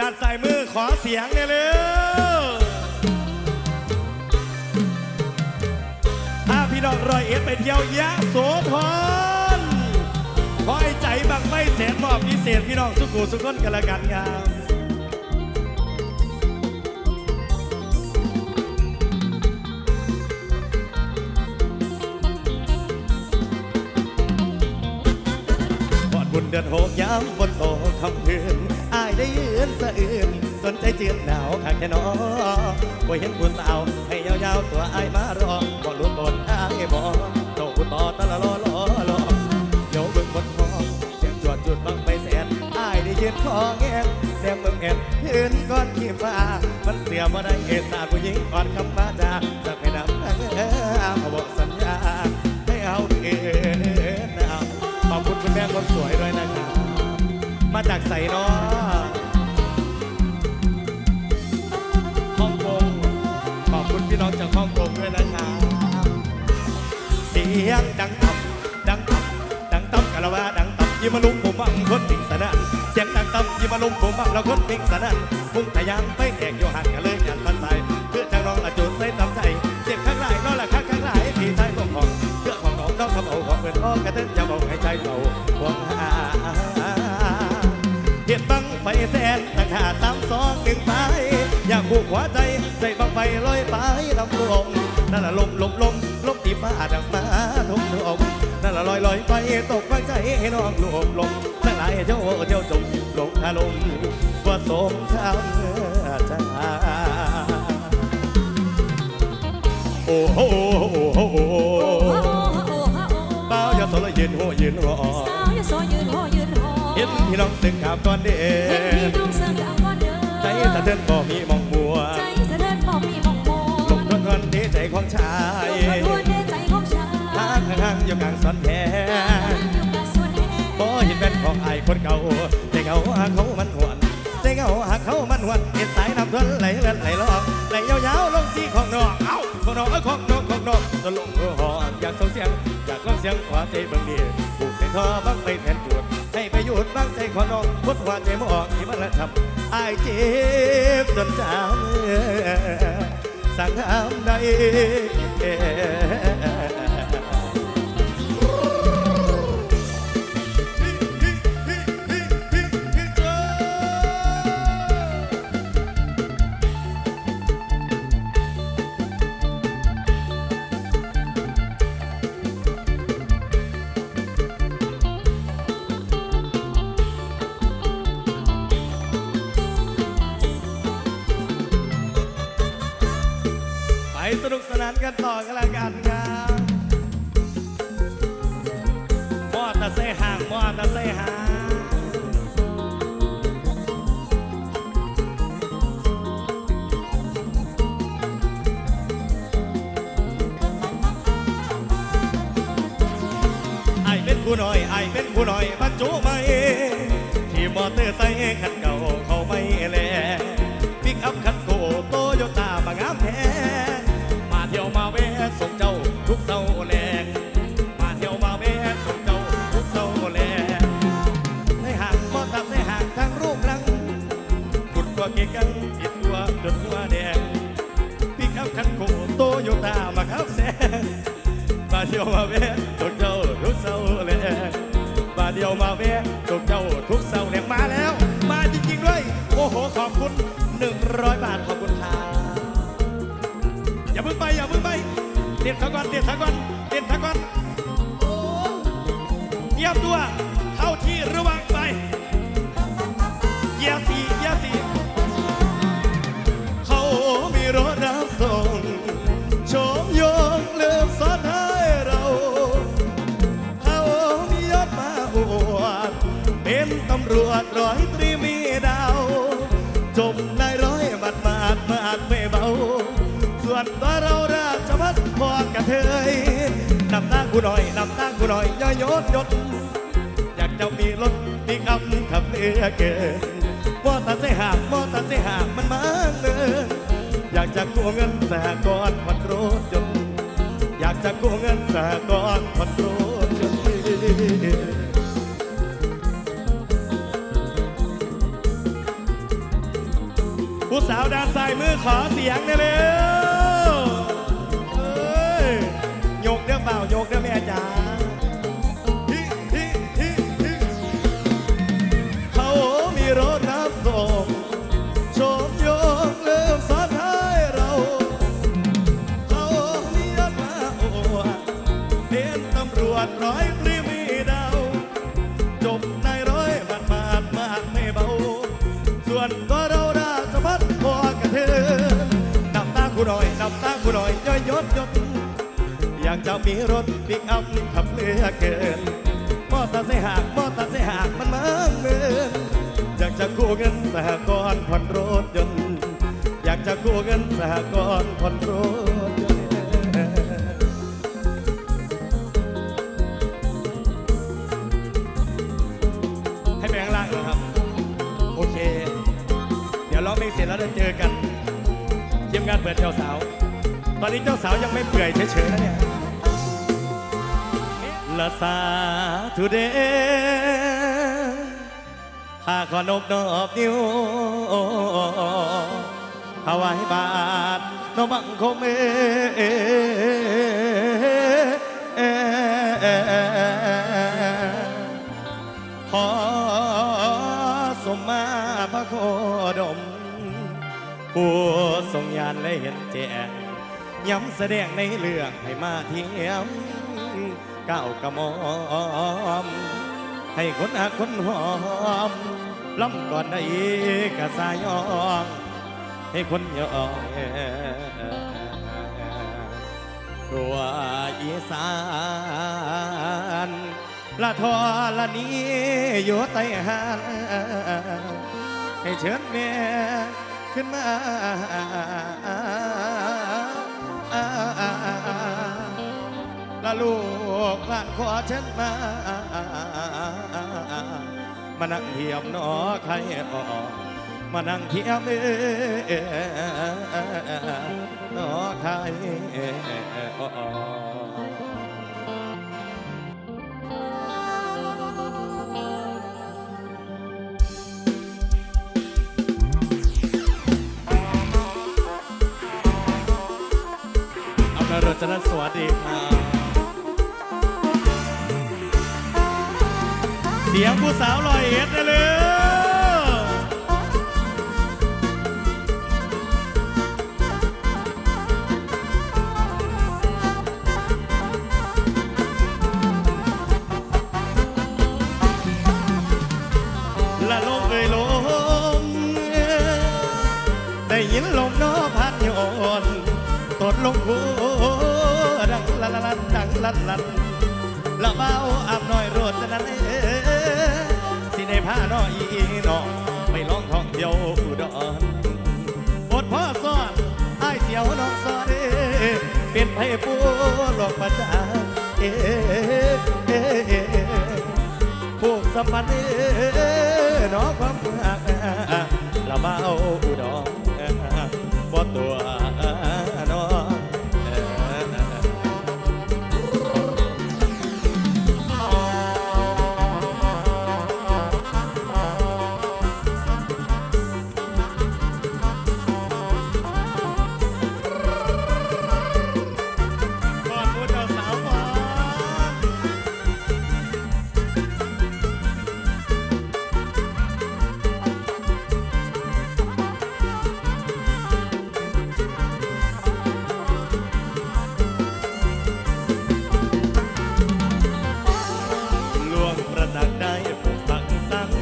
ด้านซ้ายมือขอเสียงเนี่ยเร็วถ้าพี่น้องรอยเอ็ดไปเที่ยวยะโสธรขอให้ใจบังไม่แสนมอบพิเศษพี่น้องสุขุสุขคนกันละกันครับบทบุญเดือนหกยามฝนตกคำคืนอาย ได้ยืนสะอื่นสนใจเจียนหนาวข้างแค่นอบ่เห็นผู้สาวให้ยาวๆตัวไอายมารอบ่รู้บนอายบ่โตกูต่อตะละลอลอลอเดี๋ยวเบิ่งบนคอเสียงจวดจุดบังไปแสนอายได้ยืนคอแงงแนมเบิ่งแอนคืนก้อนขี้ฟ้ามันเสียบ่ได้เอสาผู้หญิงก่อนคำมาจาจะไปนำเออมาบอกสัญญาให้เอาเอ็นเอาขอบคุณคุณแม่คนสวยด้วยนะครับมาจากใสเนอ เสียงดังต่ำยิมาลุมผมบังแล้วคนติ่งสนั่นพุ่งทะยานไปแขกอยู่ห่างกันเลยยันพันใจเพื่อทางน้องละจุดใส่ตำใจเจ็บข้างหลายน้องละข้างข้างหลายพี่ชายต้องของเพื่อของน้องน้องทำเอาของเพื่อนพ่อกระเต้นจะบอกให้ใจเราหวงหาเห็ดบังไฟแสนตั้งหาสามสองหนึ่งไปอยากผูกหัวใจใส่บังไฟลอยไปลำลมนั่นละลมลมลมลมตีฟ้าดังมาทุกทมนั่นละลอยลอยไปตกฟังใจให้น้องลมลม ลมว่าสมทำจ้าโอ้โหโอ้โหโอ้โหเบ้าอย่าสนยืนหัวยืนหัวอย่าโซยืนหอนหอเห็นพี่น้องสึกขับก่อนเด้เห็นพี่น้องเสกเอาก่อนเด้อใจสะเทือนบ่มีมองมัวใจสะเทือนบ่มีมองมัวลงทวนทวนที่ใจของชายลงทวนในใจของชายทางข้างอยู่กลางสอนแผอยู่กับส่วนแห่บ่เห็นแฟนของไอ้คนเก่า เขาหักเขามันหวนใจเขาหักเขามันหวนเห็นสายน้ำทวนไหลเลือนไหลลองไหลยาวๆลงสีของนอกเอ้าของนอกเอ้ของนอกของนอกจะลงหัวหอนอยากส่งเสียงอยากร้องเสียงขวาใจเบิ่งดีผูกเส้นทอบังไปแทนจวดให้ไปหยุดบังใจขอนองพุทธวาใจมออกที่มันละทำไอ้ายเจ็บจนจำสั่งทำได้ กันต่อกันละกันครับมอเตอร์ไซค์ห่างมอเตอร์ไซค์ห่างไอเป็นผู้น้อยไอเป็นผู้น้อยบรรจุไม่ที่มอเตอร์ไซค์คัน ตัวเก่งกันติดตัวจนหัวแดงปิกอัพคันโกโตโยต้ามาครับแสงมาเที่ยวมาแวะส่งเจ้าทุกเสาแลงมาเที่ยวมาแวะส่งเจ้าทุกเสาแลงมาแล้ว มาจริงๆด้วย โอ้โหขอบคุณ 100 บาทขอบคุณครับอย่าเพิ่งไปอย่าเพิ่งไปเด็ดซะก่อนเด็ดซะก่อนเด็ดซะก่อนเยียบตัวเข้าที่ระวัง วจร้อยตรีมีดาวจมนายร้อยบาดมาดมาดไม่เบา ส่วนตัวเราราชพัฒพอกระเทยนำหน้ากูหน่อยนำหน้ากูหน่อยย่อยยศยศอยากจะมีรถมีคำขับเรือเกินมอเตอร์ไซค์ห่ามอเตอร์ไซค์ห่างมันมาเนินอยากจะกู้เงินสหกรณ์ผ่อนรถยนต์อยากจะกู้เงินสหกรณ์ผ่อนรถยนต์ ผู้สาวด้านซ้ายมือขอเสียงได้เร็วโยกเด้อเปล่าโยกเด้อแม่จ๋า ย่อยยศอยากจะมีรถปิกอัพขับเหลือเกินมอตอร์ไซค์หากมอตอร์ไซค์หากมันเมืองเมืองอยากจะกู้เงินสหกรณ์ผ่อนรถยนต์อยากจะกู้เงินสหกรณ์ผ่อนรถยนต์ให้ไปข้างล่างเหรอครับ โอเค เดี๋ยวร้องเพลงเสร็จแล้วจะเจอกันทีมงานเปิดเจ้าสาว ตอนนี้เจ้าสาวยังไม่เปื่อยเฉยๆนะเนี่ยละสาทุเดหาขอนกนอบนิ้วถวายบาทนบังคมเอขอสมมาพระโคดมผู้ทรงญาณและเห็นแจ้ง ย้ำแสดงในเรื่องให้มาเทียมก้าวกระมอม ให้คนหักคนหอมล้ำก่อนได้กะสายอง ให้คนยองตัวอีสานละทอละนี้อยู่ใต้หานให้เชิญแม่ขึ้นมา ลูกหลานขอเชิญมา มานั่งเทียมหนอใครออกมานั่งเทียมเอหนอใครออกอำนาจรจนสวัสดีครับ สียงผู้สาวลอยเอ็ดได้เลยละลมเอ่ยลมได้ยินลมนอพัดโยนตดลงคูดังละละลันดังลันลันละเบาอาบน้อยโรดจะนั้นเอ้ ถ้าน้อยอีน้องไปลองท่องเที่ยวอุดรบทพ่อสอนไอ้เสียวน้องสอนเอเป็นไผ่ปูหลอกประจาเอ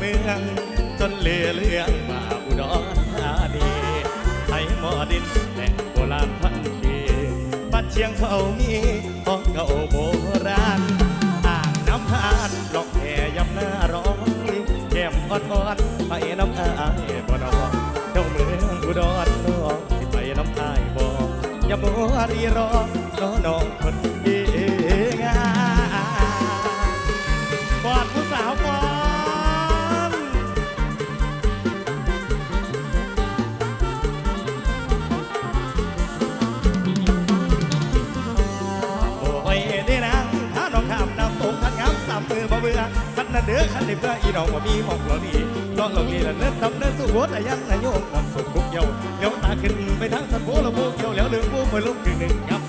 เมืองจนเลือเลืองมาอุดรธานีไทยหมอดินแหล่งโบราณพันธีปัดเชียงเขามีของเก่าโบราณอ่างน้ำพานลอกแห่ยำหน้าร้องแก้มอ่อนๆไปน้ำอายบ่นอนเจ้าเมืองอุดรน้องสิไปน้ำอายบ่อย่ามัวรีรอน้อน้องคนดี อขันงามสามมือบ่เบื่อขันเพื่ออีดอกว่ามีหมอกเหล่านี้นอนเหล่านี้ละเนินทำเนินสู้หัวแต่ยังนายโยมนำสุขคุกเยวเลี้ยวตาขึ้นไปทางสันโพละโมเกี่ยวแล้วเลืองผู้เมื่อลุกถึงหนึ่งกับ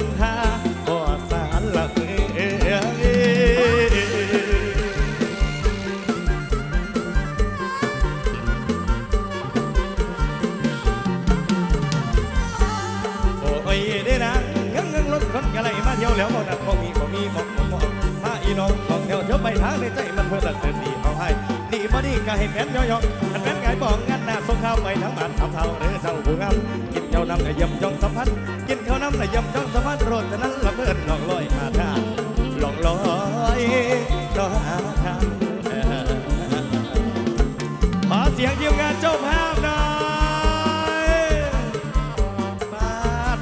บไปบรรทาขอสารละเอยโอ้ยได้นะงินเงินรถคนกะไรมาเที่ยวแล้วบอกนักบอกมีบอกมีบอกบอกบอกถ้าอีน้องของเที่ยวเที่ยวไปทางในใจมันเพื่อตัดเส้นดีเอาให้ นี่บ่ดีก็ให้แฟนย่อยๆอันแฟนไก่บอกงั้นน่ะส่งข้าวไปทั้งบ้านสามเท่าหรือเท่าผู้งามกินข้าวน้ำในยำจ้องสัมพันธ์กินข้าวน้ำในยำจ้องสัมพันธ์โรดฉะนั้นละเมิดหลอกลอยหาทางหลอกลอยก็หาทางขอเสียงทีมงานเจ้าภาพหน่อยมา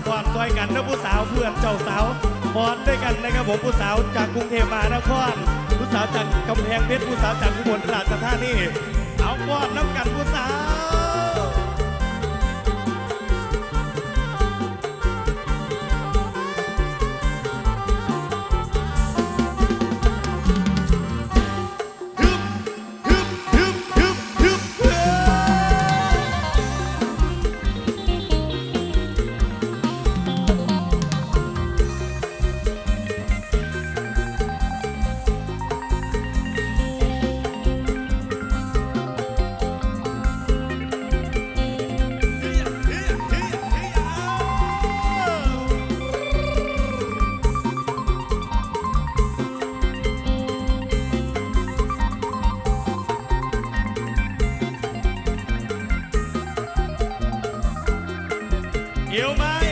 ก่อนซอยกันนะผู้สาวเพื่อนเจ้าสาว มอดด้วยกันนะครับผมผู้สาวจากกรุงเทพมหานครผู้สาวจากกำแพงเพชรผู้สาวจากอุบลราชธานีเอาบอดน้ำกันผู้สาว เกี่ยวมา